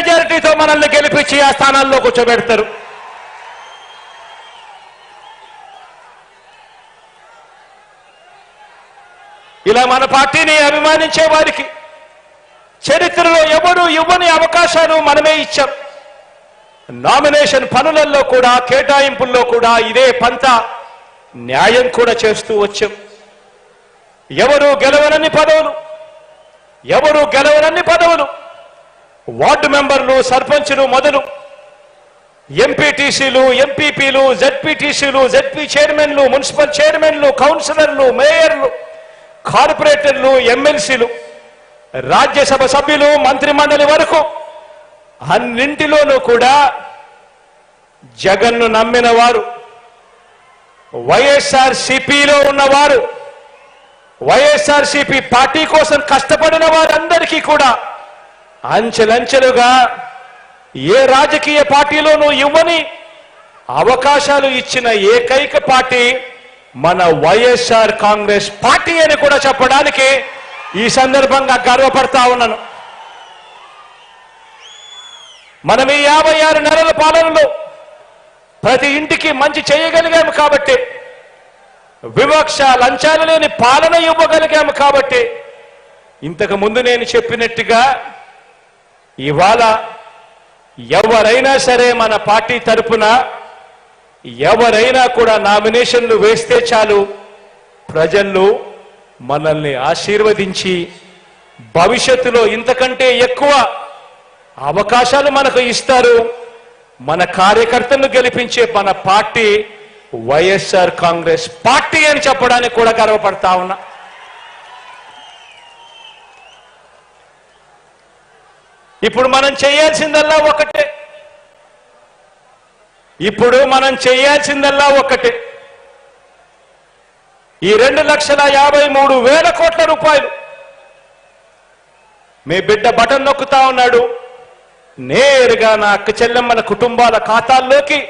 మెజారిటీతో మనల్ని గెలిపించి ఆ స్థానాల్లో కూర్చోబెడతారు. ఇలా మన పార్టీని అభిమానించే వారికి చరిత్రలో ఎవరు ఇవ్వని అవకాశాలు మనమే ఇచ్చాం. నామినేషన్ పనులలో కూడా కేటాయింపుల్లో కూడా ఇదే పంత న్యాయం కూడా చేస్తూ వచ్చాం. ఎవరు గెలవనన్ని పదవులు? ఎవరు గెలవనన్ని పదవులు? వార్డు మెంబర్లు సర్పంచులు మొదలు. ఎంపీటీసీలు ఎంపీపీలు జెడ్పీటీసీలు జెడ్పీ చైర్మన్లు మున్సిపల్ చైర్మన్లు కౌన్సిలర్లు మేయర్లు కార్పొరేటర్లు ఎమ్మెల్సీలు రాజ్యసభ సభ్యులు మంత్రిమండలి వరకు అన్నింటిలోనూ కూడా జగన్ను నమ్మిన వారు వైఎస్ఆర్ సిపిలో ఉన్నవారు వైఎస్ఆర్ సిపి పార్టీ కోసం కష్టపడిన వారందరికీ కూడా అంచెలంచెలుగా ఏ రాజకీయ పార్టీలోనూ ఇవ్వని అవకాశాలు ఇచ్చిన ఏకైక పార్టీ మన వైఎస్ఆర్ కాంగ్రెస్ పార్టీ అని కూడా చెప్పడానికి ఈ సందర్భంగా గర్వపడతా ఉన్నాను. మనం ఈ యాభై ఆరు నెలల పాలనలో ప్రతి ఇంటికి మంచి చేయగలిగాము కాబట్టి వివక్ష లంచాలు లేని పాలన ఇవ్వగలిగాము కాబట్టి ఇంతకు ముందు నేను చెప్పినట్టుగా ఇవాళ ఎవరైనా సరే మన పార్టీ తరపున ఎవరైనా కూడా నామినేషన్లు వేస్తే చాలు ప్రజలు మనల్ని ఆశీర్వదించి భవిష్యత్తులో ఇంతకంటే ఎక్కువ అవకాశాలు మనకు ఇస్తారు. మన కార్యకర్తలను గెలిపించే మన పార్టీ వైఎస్ఆర్ కాంగ్రెస్ పార్టీ అని చెప్పడానికి కూడా గర్వపడతా ఉన్నా. ఇప్పుడు మనం చేయాల్సిందల్లా ఒకటే. ఇప్పుడు మనం చేయాల్సిందల్లా ఒకటే. ఈ రెండు లక్షల యాభై మూడు వేల కోట్ల రూపాయలు. మీ బిడ్డ బటన్ నొక్కుతా ఉన్నాడు. నేరుగా నా అక్క చెల్లెమ్మల కుటుంబాల ఖాతాల్లోకి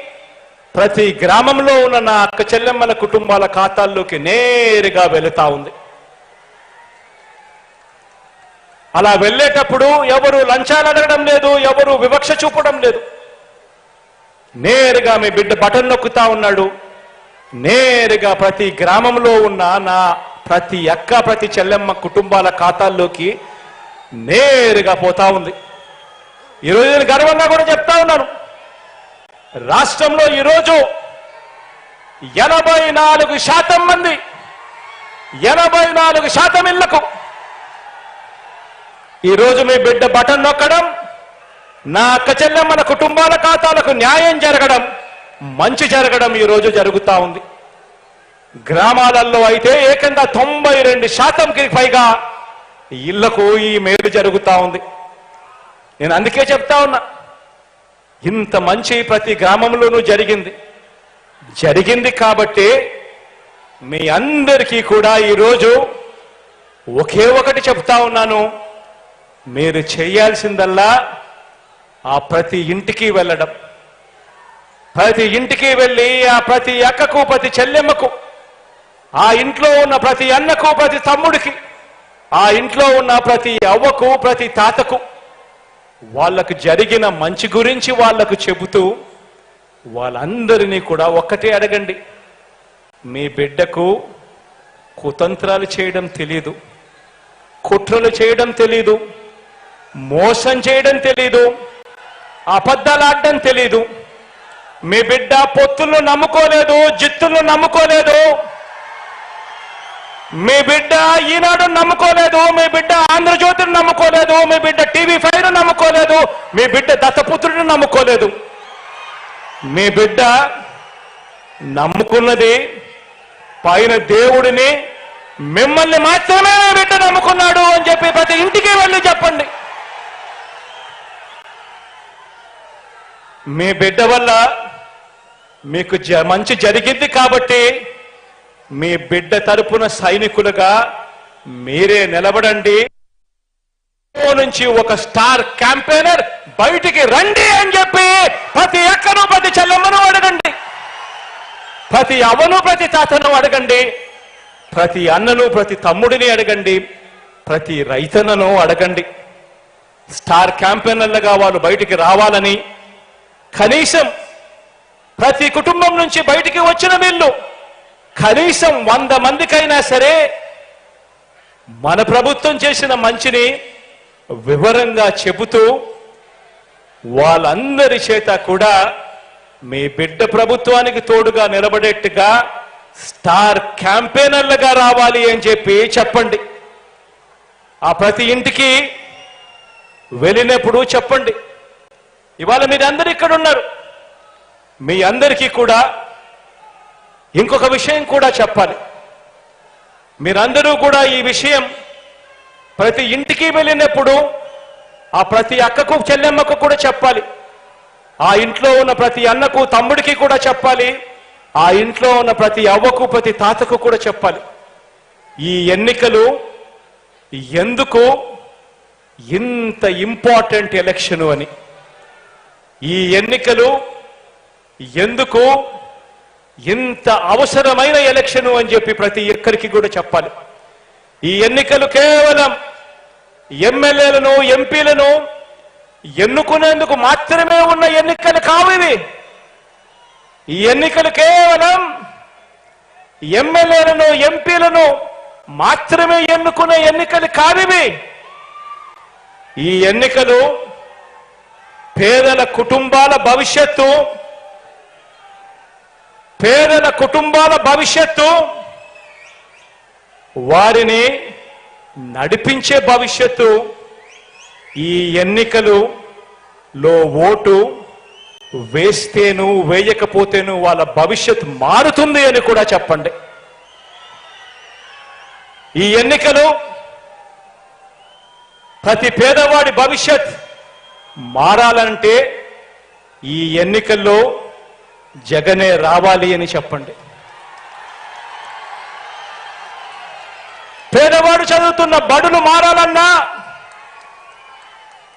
ప్రతి గ్రామంలో ఉన్న నా అక్క చెల్లెమ్మల కుటుంబాల ఖాతాల్లోకి నేరుగా వెళుతా ఉంది. అలా వెళ్ళేటప్పుడు ఎవరు లంచాలు అడగడం లేదు ఎవరు వివక్ష చూపడం లేదు. నేరుగా మీ బిడ్డ బటన్ నొక్కుతా ఉన్నాడు. నేరుగా ప్రతి గ్రామంలో ఉన్న నా ప్రతి అక్క ప్రతి చెల్లెమ్మ కుటుంబాల ఖాతాల్లోకి నేరుగా పోతా ఉంది. ఈరోజు నేను గర్వంగా కూడా చెప్తా ఉన్నాను. రాష్ట్రంలో ఈరోజు ఎనభై నాలుగు శాతం మంది ఎనభై నాలుగు శాతం ఇళ్ళకు ఈరోజు మీ బిడ్డ బటన్ నొక్కడం నా అక్క చెల్లెమ్మల కుటుంబాల ఖాతాలకు న్యాయం జరగడం మంచి జరగడం ఈరోజు జరుగుతూ ఉంది. గ్రామాలలో అయితే ఏకంగా తొంభై రెండు శాతంకి పైగా ఇళ్ళకు ఈ మేలు జరుగుతూ ఉంది. నేను అందుకే చెప్తా ఉన్నా ఇంత మంచి ప్రతి గ్రామంలోనూ జరిగింది. జరిగింది కాబట్టి మీ అందరికీ కూడా ఈరోజు ఒకే ఒకటి చెప్తా ఉన్నాను. మీరు చేయాల్సిందల్లా ఆ ప్రతి ఇంటికి వెళ్ళడం. ప్రతి ఇంటికి వెళ్ళి ఆ ప్రతి అక్కకు ప్రతి చెల్లెమ్మకు ఆ ఇంట్లో ఉన్న ప్రతి అన్నకు ప్రతి తమ్ముడికి ఆ ఇంట్లో ఉన్న ప్రతి అవ్వకు ప్రతి తాతకు వాళ్ళకు జరిగిన మంచి గురించి వాళ్ళకు చెబుతూ వాళ్ళందరినీ కూడా ఒక్కటే అడగండి. మీ బిడ్డకు కుతంత్రాలు చేయడం తెలీదు కుట్రలు చేయడం తెలీదు మోసం చేయడం తెలీదు అబద్ధాలు ఆడడం తెలీదు. మీ బిడ్డ పొత్తులను నమ్ముకోలేదు జిత్తులను నమ్ముకోలేదు. మీ బిడ్డ ఈనాడు నమ్ముకోలేదు మీ బిడ్డ ఆంధ్రజ్యోతిని నమ్ముకోలేదు మీ బిడ్డ టీవీ ఫైవ్ నమ్ముకోలేదు మీ బిడ్డ దత్తపుత్రుడిని నమ్ముకోలేదు. మీ బిడ్డ నమ్ముకున్నది పైన దేవుడిని మిమ్మల్ని మాత్రమే బిడ్డ నమ్ముకున్నాడు అని చెప్పి ప్రతి ఇంటికి వెళ్ళి చెప్పండి. మీ బిడ్డ వల్ల మీకు జ- మంచి జరిగింది కాబట్టి మీ బిడ్డ తరపున సైనికులుగా మీరే నిలబడండి. నుంచి ఒక స్టార్ క్యాంపెయినర్ బయటికి రండి అని చెప్పి ప్రతి ఎక్కను ప్రతి చెల్లెమ్మను అడగండి. ప్రతి అవను ప్రతి తాతను అడగండి. ప్రతి అన్నను ప్రతి తమ్ముడిని అడగండి. ప్రతి రైతన్నను అడగండి. స్టార్ క్యాంపెయినర్లుగా వాళ్ళు బయటికి రావాలని కనీసం ప్రతి కుటుంబం నుంచి బయటికి వచ్చిన వీళ్ళు కనీసం వంద మందికైనా సరే మన ప్రభుత్వం చేసిన మంచిని వివరంగా చెబుతూ వాళ్ళందరి చేత కూడా మీ బిడ్డ ప్రభుత్వానికి తోడుగా నిలబడేట్టుగా స్టార్ క్యాంపెయినర్లుగా రావాలి అని చెప్పి చెప్పండి. ఆ ప్రతి ఇంటికి వెళ్ళినప్పుడు చెప్పండి. ఇవాళ మీరందరూ ఇక్కడ ఉన్నారు. మీ అందరికీ కూడా ఇంకొక విషయం కూడా చెప్పాలి. మీరందరూ కూడా ఈ విషయం ప్రతి ఇంటికి వెళ్ళినప్పుడు ఆ ప్రతి అక్కకు చెల్లెమ్మకు కూడా చెప్పాలి. ఆ ఇంట్లో ఉన్న ప్రతి అన్నకు తమ్ముడికి కూడా చెప్పాలి. ఆ ఇంట్లో ఉన్న ప్రతి అవ్వకు ప్రతి తాతకు కూడా చెప్పాలి. ఈ ఎన్నికలు ఎందుకు ఇంత ఇంపార్టెంట్ ఎలక్షను అని. ఈ ఎన్నికలు ఎందుకు? ఇంత అవసరమైన ఎలక్షను అని చెప్పి ప్రతి ఒక్కరికి కూడా చెప్పాలి. ఈ ఎన్నికలు కేవలం ఎమ్మెల్యేలను ఎంపీలను ఎన్నుకునేందుకు మాత్రమే ఉన్న ఎన్నికలు కావు ఇవి. ఈ ఎన్నికలు కేవలం ఎమ్మెల్యేలను ఎంపీలను మాత్రమే ఎన్నుకునే ఎన్నికలు కావివి ఈ ఎన్నికలు పేదల కుటుంబాల భవిష్యత్తు. పేదల కుటుంబాల భవిష్యత్తు. వారిని నడిపించే భవిష్యత్తు. ఈ ఎన్నికలు లో ఓటు వేస్తేను వేయకపోతేను వాళ్ళ భవిష్యత్ మారుతుంది అని కూడా చెప్పండి. ఈ ఎన్నికలు ప్రతి పేదవాడి భవిష్యత్ మారాలంటే ఈ ఎన్నికల్లో జగనే రావాలి అని చెప్పండి. పేదవాడు చదువుతున్న బడులు మారాలన్నా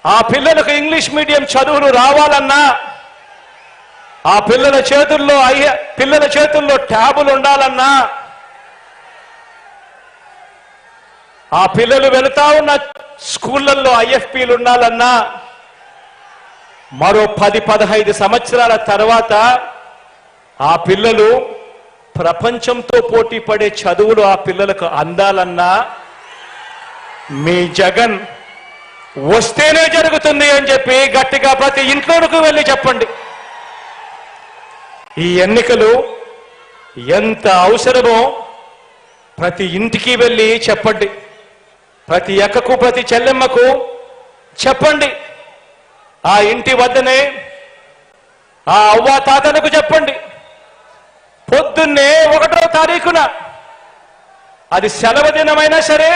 ఆ పిల్లలకు ఇంగ్లీష్ మీడియం చదువులు రావాలన్నా ఆ పిల్లల చేతుల్లో అయ్య పిల్లల చేతుల్లో ట్యాబులు ఉండాలన్నా ఆ పిల్లలు వెళుతా ఉన్న స్కూళ్ళల్లో ఐఎఫ్పీలు ఉండాలన్నా మరో పది పదహైదు సంవత్సరాల తర్వాత ఆ పిల్లలు ప్రపంచంతో పోటీ పడే చదువులు ఆ పిల్లలకు అందాలన్నా మీ జగన్ వస్తేనే జరుగుతుంది అని చెప్పి గట్టిగా ప్రతి ఇంట్లోనికి వెళ్ళి చెప్పండి. ఈ ఎన్నికలు ఎంత అవసరమో ప్రతి ఇంటికి వెళ్ళి చెప్పండి. ప్రతి అక్కకు ప్రతి చెల్లెమ్మకు చెప్పండి. ఆ ఇంటి వద్దనే ఆ అవ్వ తాతలకు చెప్పండి. పొద్దున్నే ఒకటో తారీఖున అది సెలవు దినమైనా సరే